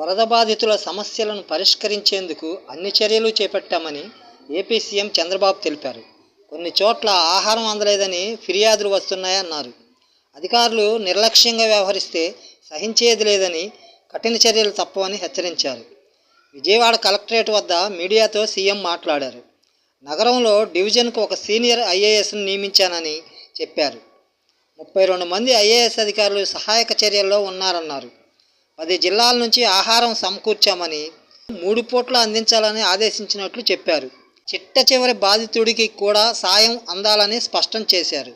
వరద బాధితుల సమస్యలను పరిష్కరించేందుకు అన్ని చర్యలు చేపట్టామని ఏపీ సీఎం చంద్రబాబు తెలిపారు. కొన్ని చోట్ల ఆహారం అందలేదని ఫిర్యాదులు వస్తున్నాయన్నారు. అధికారులు నిర్లక్ష్యంగా వ్యవహరిస్తే సహించేది లేదని కఠిన చర్యలు తప్పవని హెచ్చరించారు. విజయవాడ కలెక్టరేట్ వద్ద మీడియాతో సీఎం మాట్లాడారు. నగరంలో డివిజన్కు ఒక సీనియర్ ఐఏఎస్ను నియమించానని చెప్పారు. ముప్పై రెండు మంది ఐఏఎస్ అధికారులు సహాయక చర్యల్లో ఉన్నారన్నారు. పది జిల్లాల నుంచి ఆహారం సమకూర్చామని మూడు పూట్ల అందించాలని ఆదేశించినట్లు చెప్పారు. చిట్ట చివరి బాధితుడికి కూడా సాయం అందాలని స్పష్టం చేశారు.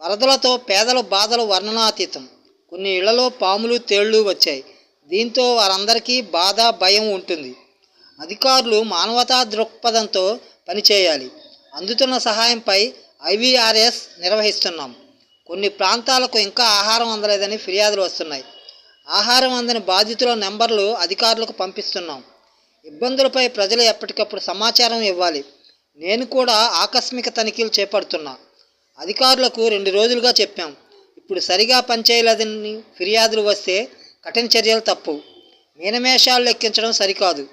వరదలతో పేదల బాధలు వర్ణనాతీతం. కొన్ని ఇళ్ళలో పాములు తేళ్ళు వచ్చాయి. దీంతో వారందరికీ బాధ భయం ఉంటుంది. అధికారులు మానవతా దృక్పథంతో పనిచేయాలి. అందుతున్న సహాయంపై ఐవీఆర్ఎస్ నిర్వహిస్తున్నాం. కొన్ని ప్రాంతాలకు ఇంకా ఆహారం అందలేదని ఫిర్యాదులు వస్తున్నాయి. ఆహారం అందని బాధితుల నెంబర్లు అధికారులకు పంపిస్తున్నాం. ఇబ్బందులపై ప్రజలు ఎప్పటికప్పుడు సమాచారం ఇవ్వాలి. నేను కూడా ఆకస్మిక తనిఖీలు చేపడుతున్నా. అధికారులకు రెండు రోజులుగా చెప్పాం. ఇప్పుడు సరిగా పనిచేయలేదని ఫిర్యాదులు వస్తే కఠిన చర్యలు తప్పు. మీనమేషాలు లెక్కించడం సరికాదు.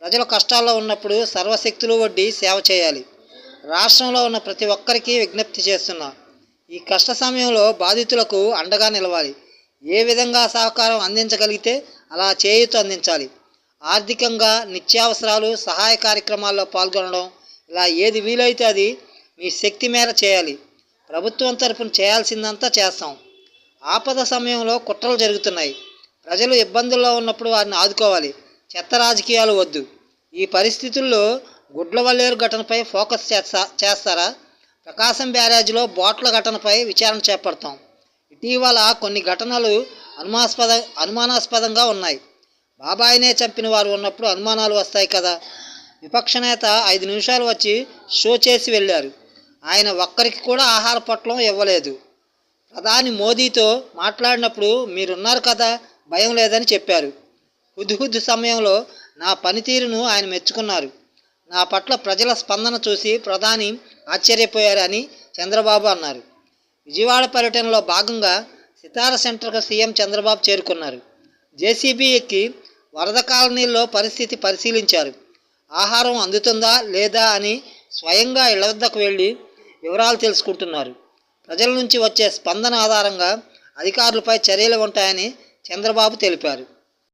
ప్రజలు కష్టాల్లో ఉన్నప్పుడు సర్వశక్తులు వడ్డీ సేవ చేయాలి. రాష్ట్రంలో ఉన్న ప్రతి ఒక్కరికి విజ్ఞప్తి చేస్తున్నా. ఈ కష్ట సమయంలో బాధితులకు అండగా నిలవాలి. ఏ విధంగా సహకారం అందించగలిగితే అలా చేయుతూ అందించాలి. ఆర్థికంగా నిత్యావసరాలు సహాయ కార్యక్రమాల్లో పాల్గొనడం ఇలా ఏది వీలైతే అది మీ శక్తి మేర చేయాలి. ప్రభుత్వం తరపున చేయాల్సిందంతా చేస్తాం. ఆపద సమయంలో కుట్రలు జరుగుతున్నాయి. ప్రజలు ఇబ్బందుల్లో ఉన్నప్పుడు వారిని ఆదుకోవాలి. చెత్త రాజకీయాలు వద్దు. ఈ పరిస్థితుల్లో గుడ్లవల్లేరు ఘటనపై ఫోకస్ చేస్తా చేస్తారా? ప్రకాశం బ్యారేజ్లో బోట్ల ఘటనపై విచారణ చేపడతాం. ఇటీవల కొన్ని ఘటనలు అనుమాస్పద అనుమానాస్పదంగా ఉన్నాయి. బాబాయినే చంపిన వారు ఉన్నప్పుడు అనుమానాలు వస్తాయి కదా? విపక్ష నేత ఐదు నిమిషాలు వచ్చి షో చేసి వెళ్ళారు. ఆయన ఒక్కరికి కూడా ఆహార పొట్లం ఇవ్వలేదు. ప్రధాని మోదీతో మాట్లాడినప్పుడు మీరున్నారు కదా? భయం లేదని చెప్పారు. హుద్హుద్ సమయంలో నా పనితీరును ఆయన మెచ్చుకున్నారు. నా పట్ల ప్రజల స్పందన చూసి ప్రధాని ఆశ్చర్యపోయారని చంద్రబాబు అన్నారు. విజయవాడ పర్యటనలో భాగంగా సితార సెంటర్కు సీఎం చంద్రబాబు చేరుకున్నారు. జేసీబీ ఎక్కి వరద కాలనీల్లో పరిస్థితి పరిశీలించారు. ఆహారం అందుతుందా లేదా అని స్వయంగా ఇళ్ళ వద్దకు వెళ్ళి వివరాలు తెలుసుకుంటున్నారు. ప్రజల నుంచి వచ్చే స్పందన ఆధారంగా అధికారులపై చర్యలు ఉంటాయని చంద్రబాబు తెలిపారు.